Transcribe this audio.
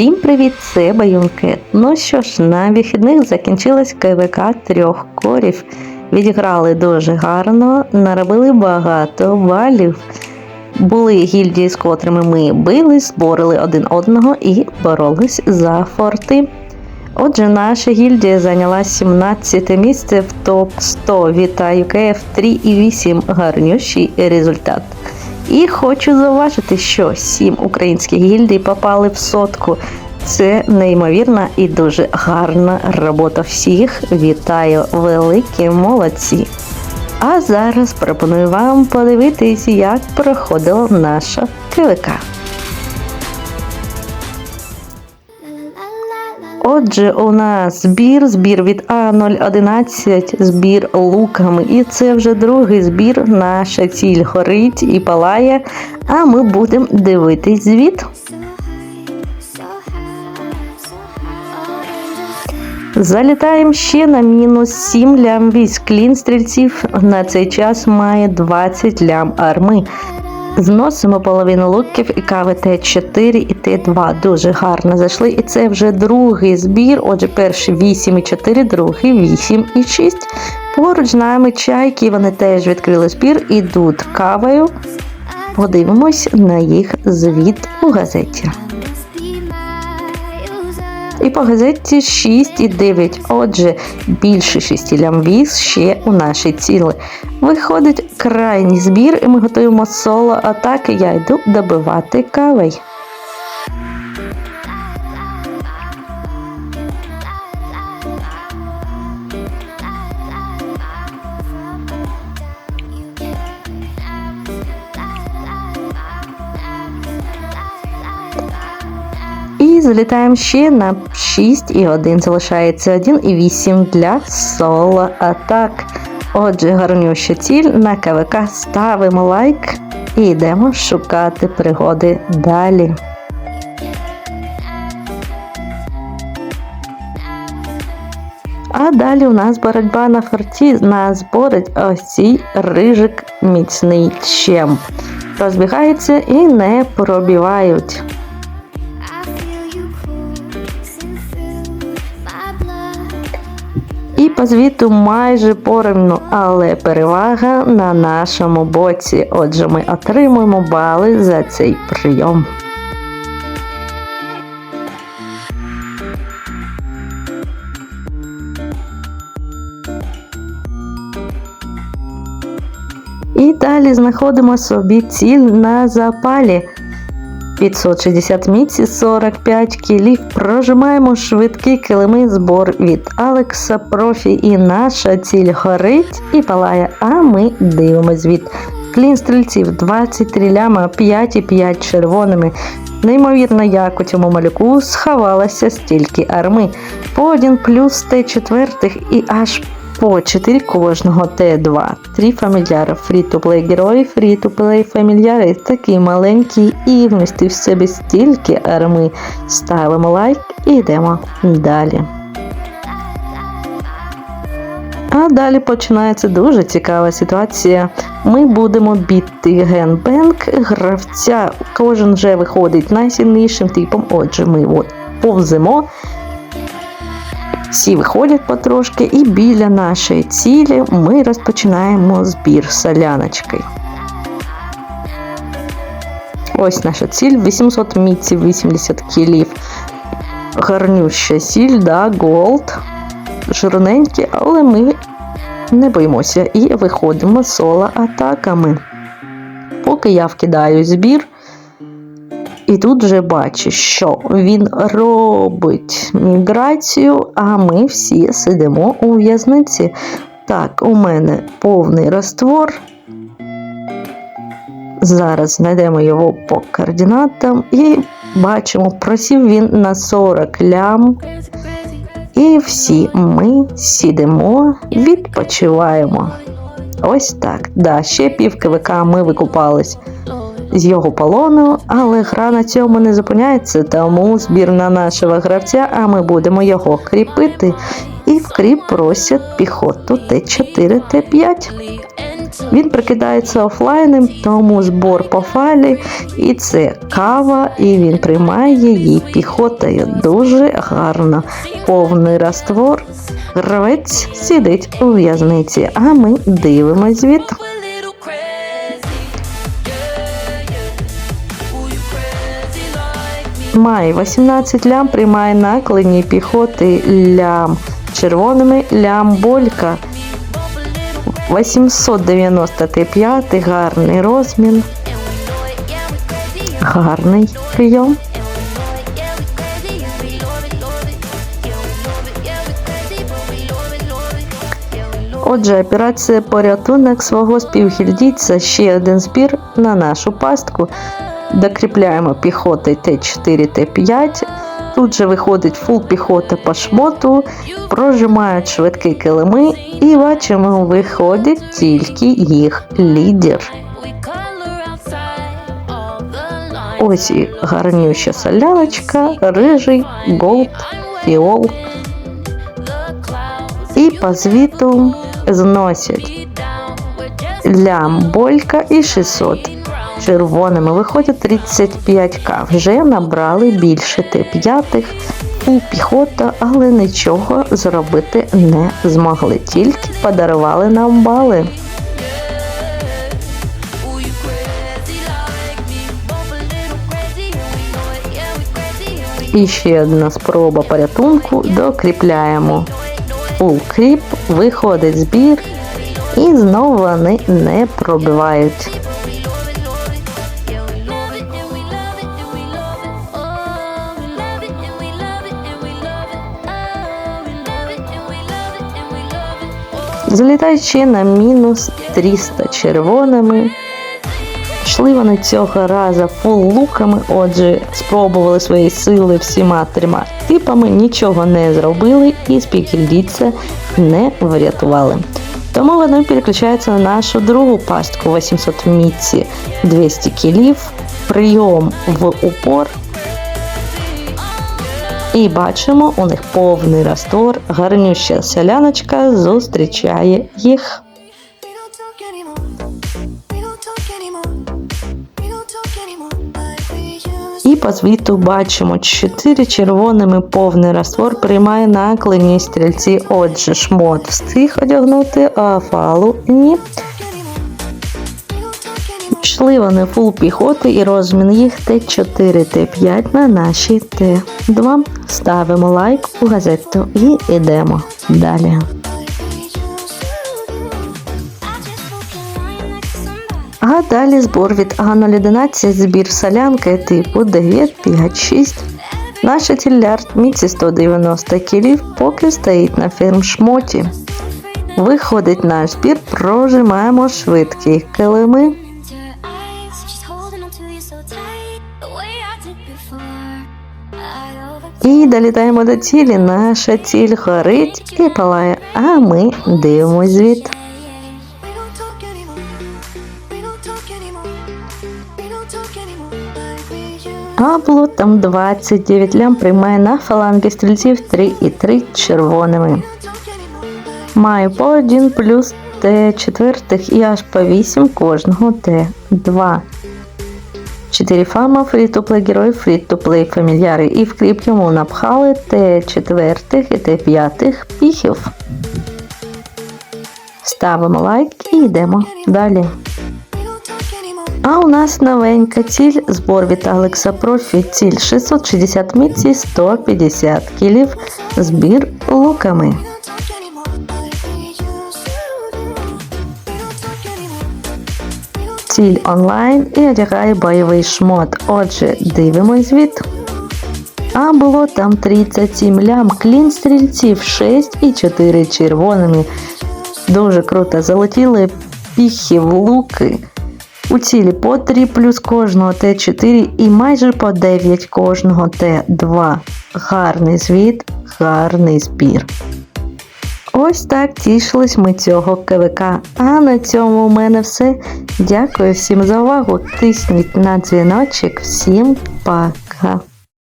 Всім привіт, це Баюнкет. Ну що ж, на вихідних закінчилась КВК трьох корів. Відіграли дуже гарно, наробили багато балів. Були гільдії, з котрими ми бились, зборили один одного і боролись за форти. Отже, наша гільдія зайняла 17 місце в топ-100. Вітаю КФ 3,8 гарнющий результат. І хочу зауважити, що сім українських гільдій попали в сотку. Це неймовірна і дуже гарна робота всіх. Вітаю, великі молодці! А зараз пропоную вам подивитись, як проходила наша КВК. Отже, у нас збір, збір від А011, збір луками. І це вже другий збір. Наша ціль горить і палає. А ми будемо дивитись звіт. Залітаємо ще на мінус 7 лям військ. Клін стрільців на цей час має 20 лям арми. Зносимо половину луків і кави Т4 і Т2. Дуже гарно зайшли. І це вже другий збір. Отже, перший 8 і 4, другий 8 і 6. Поруч нами чайки, вони теж відкрили збір, ідуть кавою. Подивимось на їх звіт у газеті. І по газеті 6 і 9. Отже, більше 6 лям віз ще у нашій цілі. Виходить крайній збір, і ми готуємо соло атаки. Я йду добивати кавей. І залітаємо ще на 6 і 1. Залишається 1 і 8 для соло атак. Отже, гарнюща ціль на КВК ставимо лайк і йдемо шукати пригоди далі. А далі у нас боротьба на форті. Нас борить ось цей рижик міцний чемп. Розбігаються і не пробивають. По звіту майже порівну, але перевага на нашому боці. Отже, ми отримуємо бали за цей прийом. І далі знаходимо собі ціль на запалі. 560 міці, 45 кілів. Прожимаємо швидкі килими збор від Алекса Профі. І наша ціль горить і палає. А ми дивимось від клін стрільців 23 ляма, 5 і 5 червоними. Неймовірно, як у цьому малюку сховалося стільки арми. По 1 плюс Т4 і аж по 4 кожного Т2. Три фамільяри. Фрі-то-плей герої, фрі-то-плей фамільяри. Такий маленький і вмістив в себе стільки арми. Ставимо лайк і йдемо далі. А далі починається дуже цікава ситуація. Ми будемо біти генбенк гравця. Кожен вже виходить найсильнішим типом. Отже, ми от повземо. Всі виходять потрошки, і біля нашої цілі ми розпочинаємо збір соляночки. Ось наша ціль 800 міців, 80 кілів. Гарнюща сіль, да, голд. Жирненькі, але ми не боїмося і виходимо соло атаками. Поки я вкидаю збір, і тут вже бачу, що він робить міграцію, а ми всі сидимо у в'язниці. Так, у мене повний раствор. Зараз знайдемо його по координатам і бачимо, просів він на 40 лям. І всі ми сидимо, відпочиваємо. Ось так. Да, ще пів КВК ми викупались з його полону, але гра на цьому не зупиняється, тому збір на нашого гравця, а ми будемо його кріпити. І в кріп просять піхоту Т4, Т5. Він прикидається офлайном, тому збор по файлі, і це кава, і він приймає її піхотою. Дуже гарно. Повний раствор. Гравець сидить у в'язниці, а ми дивимось звіт. Має 18 лям, приймає наклені піхоти лям. Червоними лям болька. 895 гарний розмін. Гарний прийом. Отже, операція порятунок свого співгільдійця ще один збір на нашу пастку. Докріпляємо піхоти Т4, Т5. Тут же виходить фул піхота по шмоту, прожимають швидкі килими і бачимо, виходить тільки їх лідер. Ось і гарнюща соляночка, рижий, голд, фіол. І по звіту зносять be down. We're just лям болька і 600. Червоними виходять 35к. Вже набрали більше Т5 у піхота, але нічого зробити не змогли. Тільки подарували нам бали. І ще одна спроба порятунку. Докріпляємо фул кріп, виходить збір, і знову вони не пробивають. Залітаючи на мінус 300 червоними. Йшли вони цього разу луками, отже, спробували свої сили всіма трьома типами, нічого не зробили і спікільдіться не врятували. Тому вони переключаються на нашу другу пастку 800 в мітці 200 кілів, прийом в упор. І бачимо, у них повний раствор, гарнюща селяночка зустрічає їх. І по звіту бачимо 4 червоними повний раствор приймає наклені стрільці. Отже, шмот встиг одягнути, а фалу ні. Йшли вони фул піхоти і розмін їх Т4, Т5 на наші Т2. Ставимо лайк у газету і йдемо далі. А далі збор від А011, збір солянки типу 956. Наша тілярд міці 190 кілів поки стоїть на фермшмоті. Виходить наш збір, прожимаємо швидкі килими. І долітаємо до цілі. Наша ціль горить і палає, а ми дивимось used. Пабло там 29 лям приймає на фаланги стрільців 3 і 3 червоними. Маю по 1 плюс Т4 і аж по 8 кожного Т2. 4 фама, фрі-то-плей герої, фрі-то-плей фамільяри. І в кліп йому напхали Т4 і Т5 піхів. Ставимо лайк і йдемо далі. А у нас новенька ціль збор від Алекса Профі. Ціль 660 міці, 150 кілів. Збір луками. Ціль онлайн і одягає бойовий шмот. Отже, дивимось звіт. А було там 37 лям, клін стрільців 6 і 4 червоними. Дуже круто залетіли піхи в луки. У цілі по 3 плюс кожного Т4 і майже по 9 кожного Т2. Гарний звіт, гарний збір. Ось так тішились ми цього КВК. А на цьому у мене все. Дякую всім за увагу. Тисніть на дзвіночок. Всім пока.